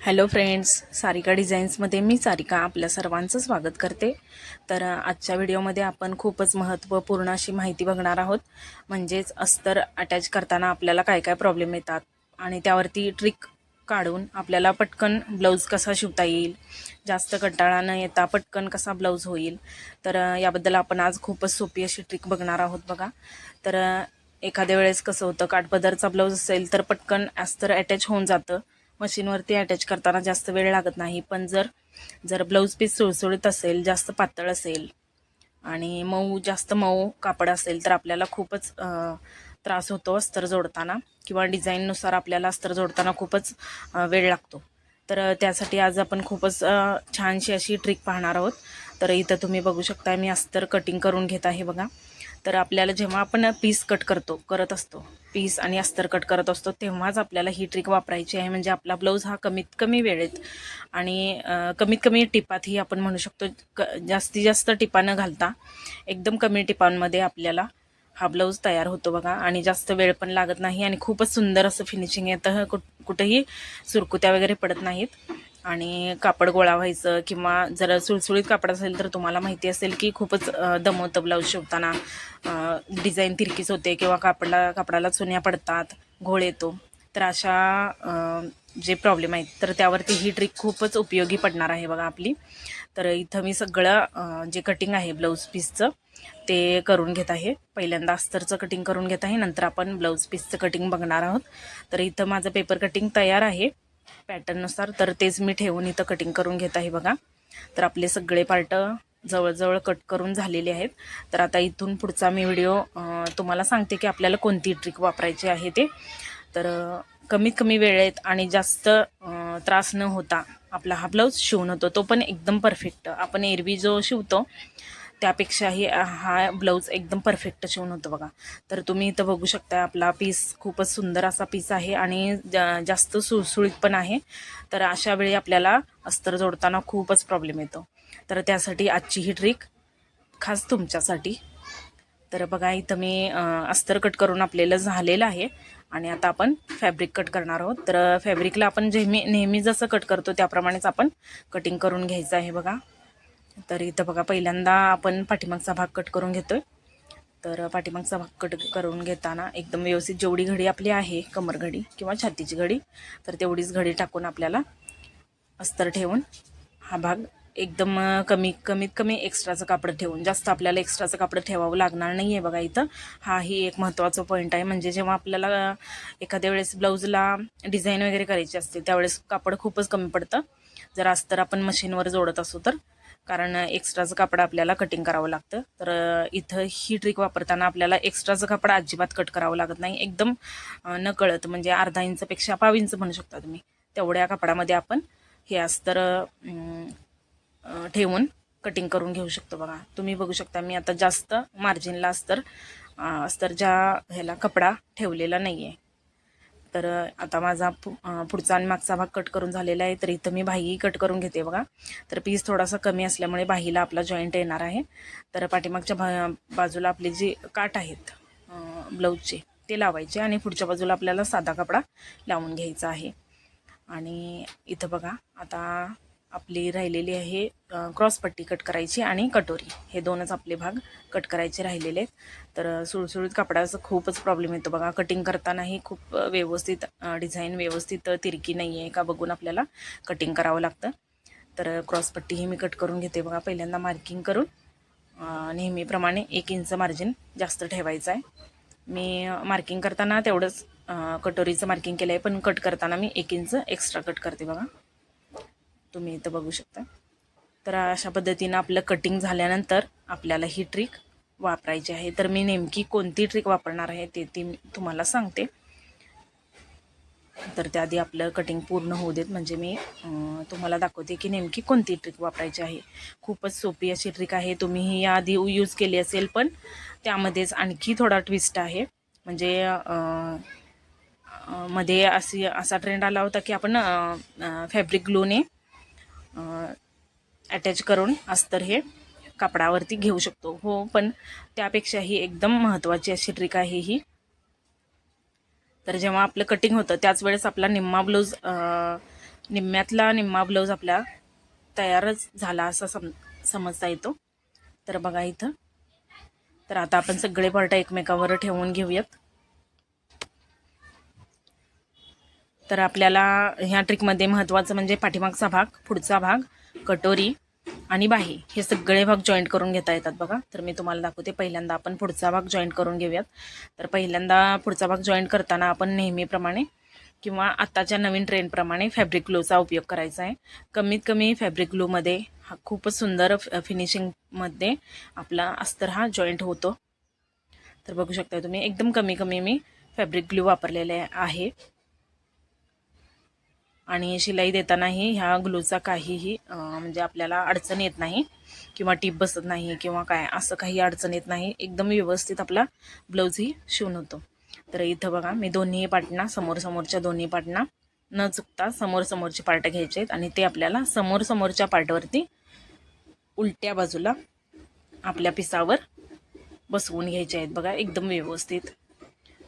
Hello friends Sarika डिझाईन्समध्ये मी सारिका आपल्या सर्वांचं स्वागत करते. तर आजच्या व्हिडिओमध्ये आपण खूपच महत्त्वपूर्ण अशी माहिती बघणार आहोत. म्हणजेच अस्तर अटॅच करताना आपल्याला काय काय प्रॉब्लेम येतात आणि त्यावरती ट्रिक काढून आपल्याला पटकन ब्लाऊज कसा शिवता येईल जास्त कंटाळा न येता पटकन कसा ब्लाऊज होईल. तर याबद्दल आपण आज खूपच सोपी अशी ट्रिक बघणार आहोत बघा. तर एखाद्या वेळेस कसं होतं काठपदरचा ब्लाऊज असेल तर पटकन अस्तर अटॅच होऊन जातं. मशीनवरती अटॅच करताना जास्त वेळ लागत नाही. पण जर जर ब्लाऊज पीस सुळसुळीत असेल जास्त पातळ असेल आणि मऊ जास्त मऊ कापड असेल तर आपल्याला खूपच त्रास होतो अस्तर जोडताना किंवा डिझाईननुसार आपल्याला अस्तर जोडताना खूपच वेळ लागतो. तर त्यासाठी आज आपण खूपच छानशी अशी ट्रिक पाहणार आहोत. तर इथं तुम्ही बघू शकता मी अस्तर कटिंग करून घेत आहे बघा. तर आपल्याला जेव्हा आपण पीस कट करतो करत असतो पीस आणि अस्तर कट करत असतो तेव्हाच आपल्याला ही ट्रिक वापरायची आहे. म्हणजे आपला ब्लाऊज हा कमीत कमी वेळेत आणि कमीत कमी टिपातही आपण म्हणू शकतो क जास्तीत जास्त टिपा न घालता एकदम कमी टिपांमध्ये आपल्याला हा ब्लाऊज तयार होतो बघा. आणि जास्त वेळ पण लागत नाही आणि खूपच सुंदर असं फिनिशिंग येतं. कुठ कुठंही सुरकुत्या वगैरे पडत नाहीत. आणि कापड गोळा व्हायचं किंवा जर सुळसुळीत कापड असेल तर तुम्हाला माहिती असेल की खूपच दमवतं ब्लाऊज शिवताना. डिझाईन तिरकीच होते किंवा कापडला कापडाला चुन्या पडतात घोळ येतो. तर अशा जे प्रॉब्लेम आहेत तर त्यावरती ही ट्रिक खूपच उपयोगी पडणार आहे बघा आपली. तर इथं मी सगळं जे कटिंग आहे ब्लाऊज पीसचं ते करून घेत आहे. पहिल्यांदा अस्तरचं कटिंग करून घेत आहे नंतर आपण ब्लाऊज पीसचं कटिंग बघणार आहोत. तर इथं माझं पेपर कटिंग तयार आहे. पॅटर्ननुसार तर तेच मी ठेवून इथं कटिंग करून घेत आहे बघा. तर आपले सगळे पार्ट जवळजवळ कट करून झालेले आहेत. तर आता इथून पुढचा मी व्हिडिओ तुम्हाला सांगते की आपल्याला कोणती ट्रिक वापरायची आहे ते. तर कमीत कमी वेळेत आणि जास्त त्रास न होता आपला हा ब्लाऊज शिवून होतो. तो पण एकदम परफेक्ट आपण एरवी जो शिवतो त्यापेक्षाही हा ब्लाऊज एकदम परफेक्ट शिवून होतो बघा. तर तुम्ही इथं बघू शकता आपला पीस खूपच सुंदर असा पीस आहे आणि जास्त सुळसुळीत पण आहे. तर अशा वेळी आपल्याला अस्तर जोडताना खूपच प्रॉब्लेम येतो. तर त्यासाठी आजची ही ट्रिक खास तुमच्यासाठी. तर बघा इथं मी अस्तर कट करून आपल्याला झालेलं आहे आणि आता आपण फॅब्रिक कट करणार आहोत. तर फॅब्रिकला आपण जेमी नेहमी जसं कट करतो त्याप्रमाणेच आपण कटिंग करून घ्यायचं आहे बघा. तर इथं बघा पहिल्यांदा आपण पाठीमागचा भाग कट करून घेतोय. तर पाठीमागचा भाग कट करून घेताना एकदम व्यवस्थित जेवढी घडी आपली आहे कमर घडी किंवा छातीची घडी तर तेवढीच घडी टाकून आपल्याला अस्तर ठेवून हा भाग एकदम कमी कमीत कमी एक्स्ट्राचं कापड ठेवून जास्त आपल्याला एक्स्ट्राचं कापड ठेवावं लागणार नाही आहे बघा इथं. हाही एक महत्त्वाचा पॉईंट आहे. म्हणजे जेव्हा आपल्याला एखाद्या वेळेस ब्लाऊजला डिझाईन वगैरे करायची असते त्यावेळेस कापड खूपच कमी पडतं. जर अस्तर आपण मशीनवर जोडत असू तर कारण एक्स्ट्राचं कापड आपल्याला कटिंग करावं लागतं. तर इथं ही ट्रिक वापरताना आपल्याला एक्स्ट्राचं कापड अजिबात कट करावं लागत नाही. एकदम नकळत म्हणजे अर्धा इंचपेक्षा पाव इंच म्हणू शकता तुम्ही. तेवढ्या कापडामध्ये आपण हे अस्तर ठेवून कटिंग करून घेऊ शकतो बघा. तुम्ही बघू शकता मी आता जास्त मार्जिनला अस्तर अस्तर अस्तरच्या ह्याला कपडा ठेवलेला नाही आहे तर आता माझा पु पुढचा आणि मागचा भाग कट करून झालेला आहे तर इथं मी बाही कट करून घेते बघा. तर पीस थोडासा कमी असल्यामुळे बाहीला आपला जॉईंट येणार आहे. तर पाठीमागच्या भा बाजूला आपले जे काठ आहेत ब्लाऊजचे ते लावायचे आणि पुढच्या बाजूला आपल्याला साधा कपडा लावून घ्यायचा आहे. आणि इथं बघा आता आपली राहिलेली आहे क्रॉसपट्टी कट करायची आणि कटोरी. हे दोनच आपले भाग कट करायचे राहिलेले आहेत. तर सुळसुळीत कापडाचा खूपच प्रॉब्लेम येतो बघा. कटिंग करतानाही खूप व्यवस्थित डिझाईन व्यवस्थित तिरकी नाही आहे का बघून आपल्याला कटिंग करावं लागतं. तर क्रॉसपट्टी ही मी कट करून घेते बघा. पहिल्यांदा मार्किंग करून नेहमीप्रमाणे एक इंच मार्जिन जास्त ठेवायचं आहे. मी मार्किंग करताना तेवढंच कटोरीचं मार्किंग केलं आहे पण कट करताना मी एक इंच एक्स्ट्रा कट करते बघा. तुम्ही इथं बघू शकता. तर अशा पद्धतीनं आपलं कटिंग झाल्यानंतर आपल्याला ही ट्रिक वापरायची आहे. तर मी नेमकी कोणती ट्रिक वापरणार आहे ते ती तुम्हाला सांगते. तर त्याआधी आपलं कटिंग पूर्ण होऊ देत. म्हणजे मी तुम्हाला दाखवते की नेमकी कोणती ट्रिक वापरायची आहे. खूपच सोपी अशी ट्रिक आहे. तुम्ही ही आधी यूज केली असेल पण त्यामध्येच आणखी थोडा ट्विस्ट आहे. म्हणजे मध्ये अशी असा ट्रेंड आला होता की आपण फॅब्रिक ग्लूने अटॅच करून अस्तर हे कापडावरती घेऊ शकतो. हो पण त्यापेक्षाही एकदम महत्त्वाची अशी ट्रिक आहे ही. तर जेव्हा आपलं कटिंग होतं त्याच वेळेस आपला निम्मा ब्लाऊज निम्म्यातला निम्मा ब्लाऊज आपला तयारच झाला असा सम समजता येतो. तर बघा इथं. तर आता आपण सगळे पार्ट एकमेकावर ठेवून घेऊयात. तर आपल्याला ह्या ट्रिकमध्ये महत्त्वाचं म्हणजे पाठीमागचा भाग पुढचा भाग कटोरी आणि बाही हे सगळे भाग जॉईंट करून घेता येतात बघा. तर मी तुम्हाला दाखवते पहिल्यांदा आपण पुढचा भाग जॉईंट करून घेऊयात. तर पहिल्यांदा पुढचा भाग जॉईंट करताना आपण नेहमीप्रमाणे किंवा आत्ताच्या नवीन ट्रेंडप्रमाणे फॅब्रिक ग्लूचा उपयोग करायचा आहे. कमीत कमी फॅब्रिक ग्लूमध्ये हा खूपच सुंदर फिनिशिंगमध्ये आपला अस्तर हा जॉईंट होतो. तर बघू शकता तुम्ही एकदम कमी कमी मी फॅब्रिक ग्लू वापरलेले आहे. आणि शिलाई देतानाही ह्या ग्लूचा काहीही म्हणजे आपल्याला अडचण येत नाही किंवा टीप बसत नाही किंवा काय असं काही अडचण येत नाही. एकदम व्यवस्थित आपला ब्लाऊजही शिवून होतो. तर इथं बघा मी दोन्ही पाटणा समोर समोरच्या दोन्ही पाटणा न चुकता समोरसमोरचे पार्ट घ्यायचे आहेत आणि ते आपल्याला समोर समोरच्या पार्टवरती उलट्या बाजूला आपल्या पिसावर बसवून घ्यायचे आहेत. बघा एकदम व्यवस्थित.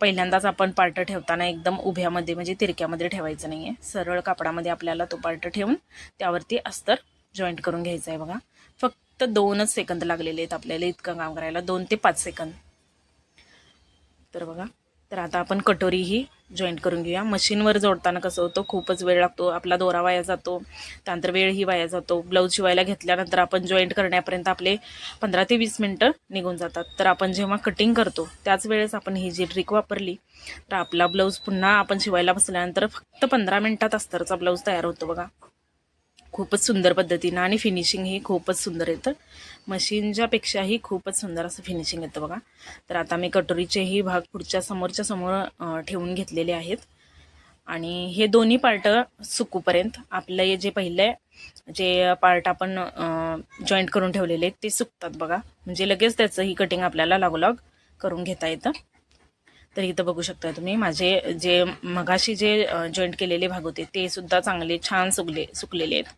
पहिल्यांदाच आपण पार्ट ठेवताना एकदम उभ्यामध्ये म्हणजे तिरक्यामध्ये ठेवायचं नाही आहे सरळ कापडामध्ये आपल्याला तो पार्ट ठेवून त्यावरती अस्तर जॉईंट करून घ्यायचं आहे बघा. फक्त दोनच सेकंद लागलेले आहेत आपल्याला इतकं काम करायला दोन ते पाच सेकंद. तर बघा तर आता आपण कटोरीही जॉईंट करून घेऊया. मशीनवर जोडताना कसं होतं खूपच वेळ लागतो आपला दोरा वाया जातो त्यानंतर वेळही वाया जातो. ब्लाऊज शिवायला घेतल्यानंतर आपण जॉईंट करण्यापर्यंत आपले पंधरा ते वीस मिनटं निघून जातात. तर आपण जेव्हा कटिंग करतो त्याच वेळेस आपण ही जी ट्रिक वापरली तर आपला ब्लाऊज पुन्हा आपण शिवायला बसल्यानंतर फक्त पंधरा मिनटात अस्तरचा ब्लाऊज तयार होतो बघा. खूपच सुंदर पद्धतीनं आणि फिनिशिंग ही खूपच सुंदर येतं. मशीनच्यापेक्षाही खूपच सुंदर असं फिनिशिंग येतं बघा. तर आता मी कटोरीचेही भाग पुढच्या समोरच्या समोर ठेवून घेतलेले आहेत. आणि हे दोन्ही पार्ट सुकूपर्यंत आपलं हे जे पहिले जे पार्ट आपण जॉईंट करून ठेवलेले आहेत ते सुकतात बघा. म्हणजे लगेच त्याचं ही कटिंग आपल्याला लागोलाग करून घेता येतं. तर इथं बघू शकता तुम्ही. माझे जे मगाशी जे जॉईंट केलेले भाग होते ते सुद्धा चांगले छान सुकले सुकलेले आहेत.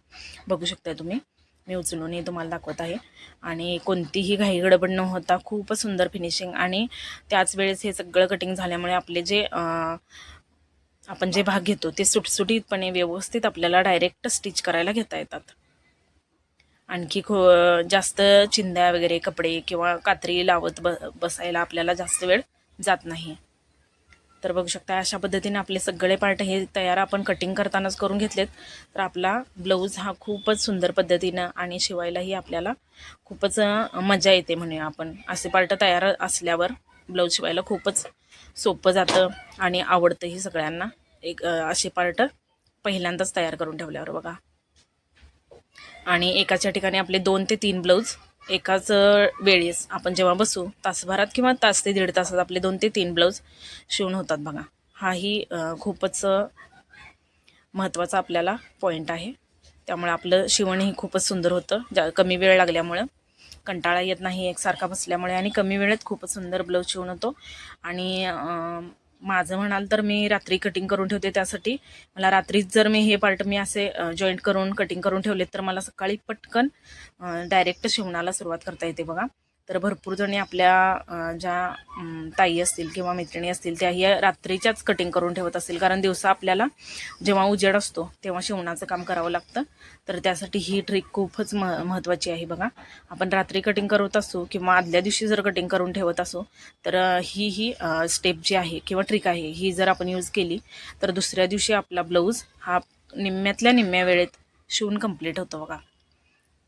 बघू शकता तुम्ही. मी उचलूनही तुम्हाला दाखवत आहे. आणि कोणतीही घाई गडबड न होता खूपच सुंदर फिनिशिंग आणि त्याच वेळेस हे सगळं कटिंग झाल्यामुळे आपले जे आपण जे भाग घेतो ते सुटसुटीतपणे व्यवस्थित आपल्याला डायरेक्ट स्टिच करायला घेता येतात. आणखी खो जास्त चिंध्या वगैरे कपडे किंवा कात्री लावत ब बसायला आपल्याला जास्त वेळ जात नाही. तर बघू शकता अशा पद्धतीने आपले सगळे पार्ट हे तयार आपण कटिंग करतानाच करून घेतलेत. तर आपला ब्लाऊज हा खूपच सुंदर पद्धतीनं आणि शिवायलाही आपल्याला खूपच मजा येते म्हणूया आपण. असे पार्ट तयार असल्यावर ब्लाऊज शिवायला खूपच सोपं जातं आणि आवडतंही सगळ्यांना. एक असे पार्ट पहिल्यांदाच तयार करून ठेवल्यावर बघा. आणि एकाच्या ठिकाणी आपले दोन ते तीन ब्लाऊज एकाच वेळेस आपण जेव्हा बसू तासभरात किंवा तास ते दीड तासात आपले दोन ते तीन ब्लाऊज शिवून होतात बघा. हाही खूपच महत्त्वाचा आपल्याला पॉईंट आहे. त्यामुळे आपलं शिवणही खूपच सुंदर होतं. जा कमी वेळ लागल्यामुळं. कंटाळा येत नाही एकसारखा बसल्यामुळे आणि कमी वेळेत खूपच सुंदर ब्लाऊज शिवून होतो. आणि माझं म्हणाल तर मी रात्री कटिंग करून ठेवते त्यासाठी. मला रात्रीच जर मी हे पार्ट मी असे जॉईंट करून कटिंग करून ठेवलेत तर मला सकाळी पटकन डायरेक्ट शिवणाला सुरुवात करता येते बघा. तर भरपूर जणी आपल्या ज्या ताई असतील किंवा मैत्रिणी असतील त्याही रात्रीच्याच कटिंग करून ठेवत असतील. कारण दिवसा आपल्याला जेव्हा उजेड असतो तेव्हा शिवणाचं काम करावं लागतं. तर त्यासाठी ही ट्रिक खूपच म महत्त्वाची आहे बघा. आपण रात्री कटिंग करत असू किंवा आदल्या दिवशी जर कटिंग करून ठेवत असू तर ही ही स्टेप जी आहे किंवा ट्रिक आहे ही जर आपण यूज केली तर दुसऱ्या दिवशी आपला ब्लाऊज हा निम्म्यातल्या निम्म्या वेळेत शिवून कंप्लीट होतो बघा.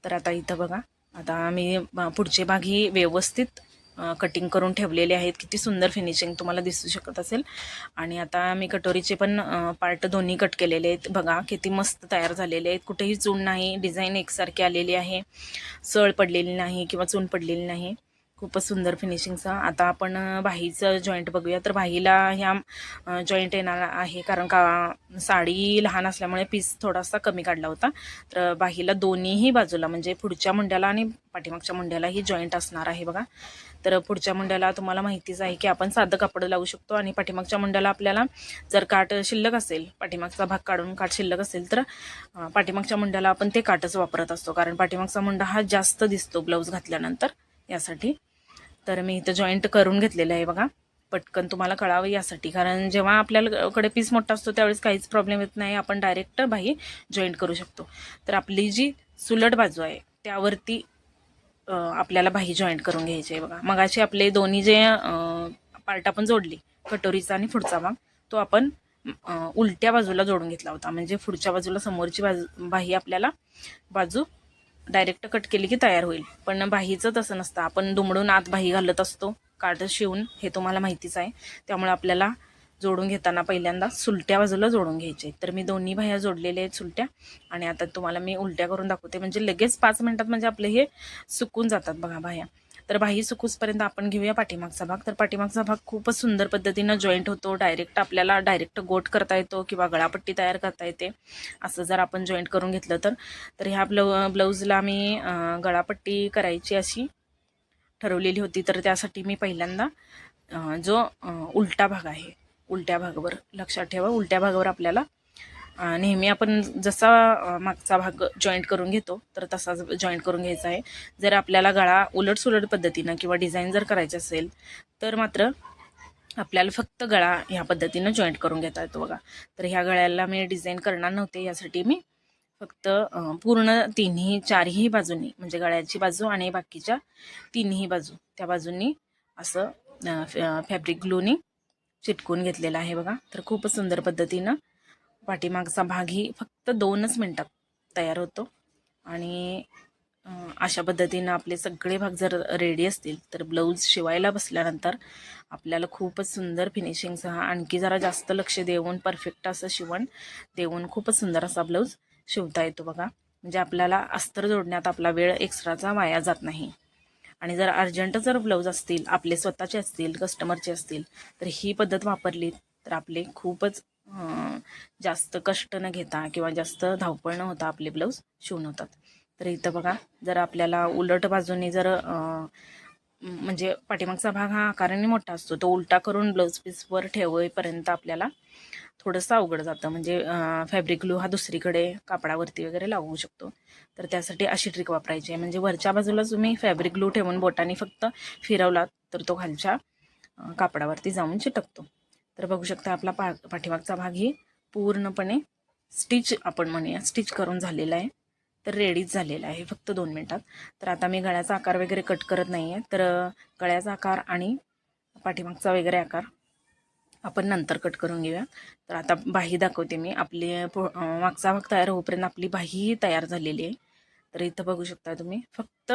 तर आता इथं बघा. आता मी पुढचे भाग ही व्यवस्थित कटिंग करून ठेवलेले आहेत. किती सुंदर फिनिशिंग तुम्हाला दिसू शकत असेल. आणि आता मी कटोरीचे पण पार्ट दोन्ही कट केलेले आहेत. बघा किती मस्त तयार झालेले आहेत. कुठेही चून नाही. डिझाईन एकसारखी आलेली आहे. सळ पडलेली नाही किंवा चून पडलेली नाही. खूपच सुंदर फिनिशिंगचा आता आपण बाहीचं जॉईंट बघूया. तर बाहीला ह्या जॉईंट येणार आहे. कारण का साडी लहान असल्यामुळे पीस थोडासा कमी काढला होता. तर बाहीला दोन्हीही बाजूला म्हणजे पुढच्या मुंड्याला आणि पाठीमागच्या मुंड्यालाही जॉईंट असणार आहे बघा. तर पुढच्या मुंड्याला तुम्हाला माहितीच आहे की आपण साधं कापड लावू शकतो आणि पाठीमागच्या मुंड्याला आपल्याला जर काठ शिल्लक असेल पाठीमागचा भाग काढून काठ शिल्लक असेल तर पाठीमागच्या मुंड्याला आपण ते काटच वापरत असतो. कारण पाठीमागचा मुंडा हा जास्त दिसतो ब्लाऊज घातल्यानंतर. यासाठी तर मी इथं जॉईंट करून घेतलेलं आहे बघा. पटकन तुम्हाला कळावं यासाठी. कारण जेव्हा आपल्याकडे पीस मोठा असतो त्यावेळेस काहीच प्रॉब्लेम येत नाही. आपण डायरेक्ट बाही जॉईंट करू शकतो. तर आपली जी सुलट बाजू आहे त्यावरती आपल्याला बाही जॉईंट करून घ्यायची आहे बघा. मगाशी आपले दोन्ही जे पार्ट आपण जोडली कटोरीचा आणि पुढचा भाग तो आपण उलट्या बाजूला जोडून घेतला होता. म्हणजे पुढच्या बाजूला समोरची बाजू बाही आपल्याला बाजू डायरेक्ट कट केली की तयार होईल. पण बाहीचं तसं नसतं. आपण दुमडून आत बाही घालत असतो. काट शिवून हे तुम्हाला माहितीच आहे. त्यामुळे आपल्याला जोडून घेताना पहिल्यांदा सुलट्या बाजूला जोडून घ्यायचे तर मी दोन्ही बाह्या जोडलेल्या आहेत सुलट्या. आणि आता तुम्हाला मी उलट्या करून दाखवते. म्हणजे लगेच पाच मिनिटात म्हणजे आपले हे सुकून जातात बघा बाह्या तर बाही सुकूसपर्यंत आपण घेऊया पाठीमागचा भाग. तर पाठीमागचा भाग खूपच सुंदर पद्धतीनं जॉईंट होतो. डायरेक्ट आपल्याला डायरेक्ट गोट करता येतो किंवा गळापट्टी तयार करता येते. असं जर आपण जॉईंट करून घेतलं तर. तर ह्या ब्लाउ ब्लाऊजला मी गळापट्टी करायची अशी ठरवलेली होती. तर त्यासाठी मी पहिल्यांदा जो उलटा भाग आहे. उलट्या भागावर लक्षात ठेवा. उलट्या भागावर आपल्याला नेहमी आपण जसा मागचा भाग जॉईंट करून घेतो तर तसाच जॉईंट करून घ्यायचा आहे. जर आपल्याला गळा उलटसुलट पद्धतीनं किंवा डिझाईन जर करायचं असेल तर मात्र आपल्याला फक्त गळा ह्या पद्धतीनं जॉईंट करून घेता येतो बघा. तर ह्या गळ्याला मी डिझाईन करणार नव्हते यासाठी मी फक्त पूर्ण तिन्ही चारही बाजूंनी म्हणजे गळ्याची बाजू आणि बाकीच्या तिन्ही बाजू त्या बाजूंनी असं फॅब्रिक ग्लूनी चिटकून घेतलेलं आहे बघा. तर खूपच सुंदर पद्धतीनं पाठीमागचा भागही फक्त दोनच मिनटात तयार होतो. आणि अशा पद्धतीनं आपले सगळे भाग जर रेडी असतील तर ब्लाऊज शिवायला बसल्यानंतर आपल्याला खूपच सुंदर फिनिशिंगसह आणखी जरा जास्त लक्ष देऊन परफेक्ट असं शिवण देऊन खूपच सुंदर असा ब्लाऊज शिवता येतो बघा. म्हणजे आपल्याला अस्तर जोडण्यात आपला वेळ एक्स्ट्राचा वाया जात नाही. आणि जर अर्जंट जर ब्लाऊज असतील आपले स्वतःचे असतील कस्टमरचे असतील तर ही पद्धत वापरली तर आपले खूपच जास्त कष्ट न घेता किंवा जास्त धावपळ न होता आपले ब्लाऊज शिवून होतात तर इथं बघा जर आपल्याला उलट बाजूने जर म्हणजे पाठीमागचा भाग हा आकाराने मोठा असतो तो उलटा करून ब्लाऊज पीसवर ठेवेपर्यंत आपल्याला थोडंसं अवघड जातं. म्हणजे फॅब्रिक ग्लू हा दुसरीकडे कापडावरती वगैरे लावू शकतो. तर त्यासाठी अशी ट्रिक वापरायची आहे. म्हणजे वरच्या बाजूला तुम्ही फॅब्रिक ग्लू ठेवून बोटाने फक्त फिरवलात तर तो खालच्या कापडावरती जाऊन चिटकतो. तर बघू शकता आपला पा पाठीमागचा भाग ही पूर्णपणे स्टिच आपण म्हणूया स्टिच करून झालेला आहे. तर रेडीच झालेला आहे फक्त दोन मिनटात. तर आता मी गळ्याचा आकार वगैरे कट करत नाही आहे तर गळ्याचा आकार आणि पाठीमागचा वगैरे आकार आपण नंतर कट करून घेऊया. तर आता बाही दाखवते मी. आपली पो मागचा भाग तयार होईपर्यंत आपली बाही तयार झालेली आहे. तर इथं बघू शकता तुम्ही फक्त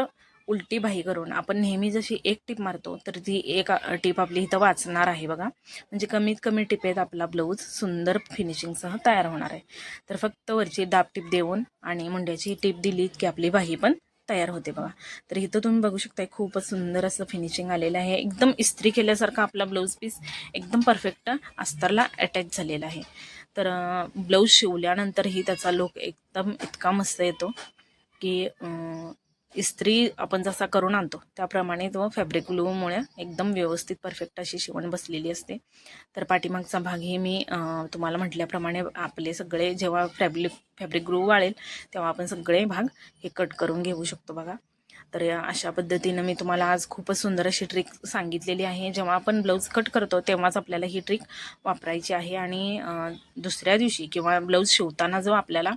उलटी बाही करून आपण नेहमी जशी एक टीप मारतो तर ती एक टीप आपली इथं वाचणार आहे बघा. म्हणजे कमीत कमी टिपेत आपला ब्लाऊज सुंदर फिनिशिंगसह तयार होणार आहे. तर फक्त वरची दाब टीप देऊन आणि मुंड्याची टिप दिली की आपली बाही पण तयार होते बघा. तर इथं तुम्ही बघू शकता खूपच सुंदर असं फिनिशिंग आलेलं आहे. एकदम इस्त्री केल्यासारखा आपला ब्लाऊज पीस एकदम परफेक्ट अस्तरला अटॅच झालेला आहे. तर ब्लाऊज शिवल्यानंतरही त्याचा लुक एकदम इतका मस्त येतो की इस्त्री आपण जसा करून आणतो त्याप्रमाणे तो फॅब्रिक ग्लूमुळे एकदम व्यवस्थित परफेक्ट अशी शिवण बसलेली असते. तर पाठीमागचा भाग हे मी तुम्हाला म्हटल्याप्रमाणे आपले सगळे जेव्हा फॅब्रिक फॅब्रिक ग्लू वाळेल तेव्हा आपण सगळे भाग हे कट करून घेऊ शकतो बघा. तर अशा पद्धतीनं मी तुम्हाला आज खूपच सुंदर अशी ट्रिक सांगितलेली आहे. जेव्हा आपण ब्लाऊज कट करतो तेव्हाच आपल्याला ही ट्रिक वापरायची आहे. आणि दुसऱ्या दिवशी किंवा ब्लाऊज शिवताना जो आपल्याला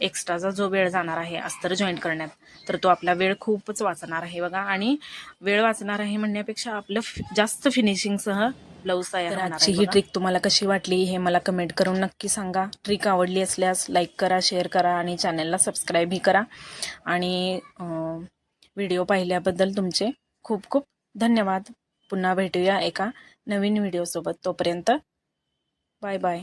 एक्स्ट्राचा जो वेळ जाणार आहे अस्तर जॉईंट करण्यात तर तो आपला वेळ खूपच वाचणार आहे बघा. आणि वेळ वाचणार आहे म्हणण्यापेक्षा आपलं फि- जास्त फिनिशिंगसह ब्लाऊज तयार आजची ही. ट्रिक तुम्हाला कशी वाटली हे मला कमेंट करून नक्की सांगा. ट्रिक आवडली असल्यास लाईक करा शेअर करा आणि चॅनलला सबस्क्राईबही करा. आणि व्हिडिओ पाहिल्याबद्दल तुमचे खूप खूप धन्यवाद. पुन्हा भेटूया एका नवीन व्हिडिओसोबत. तोपर्यंत बाय बाय.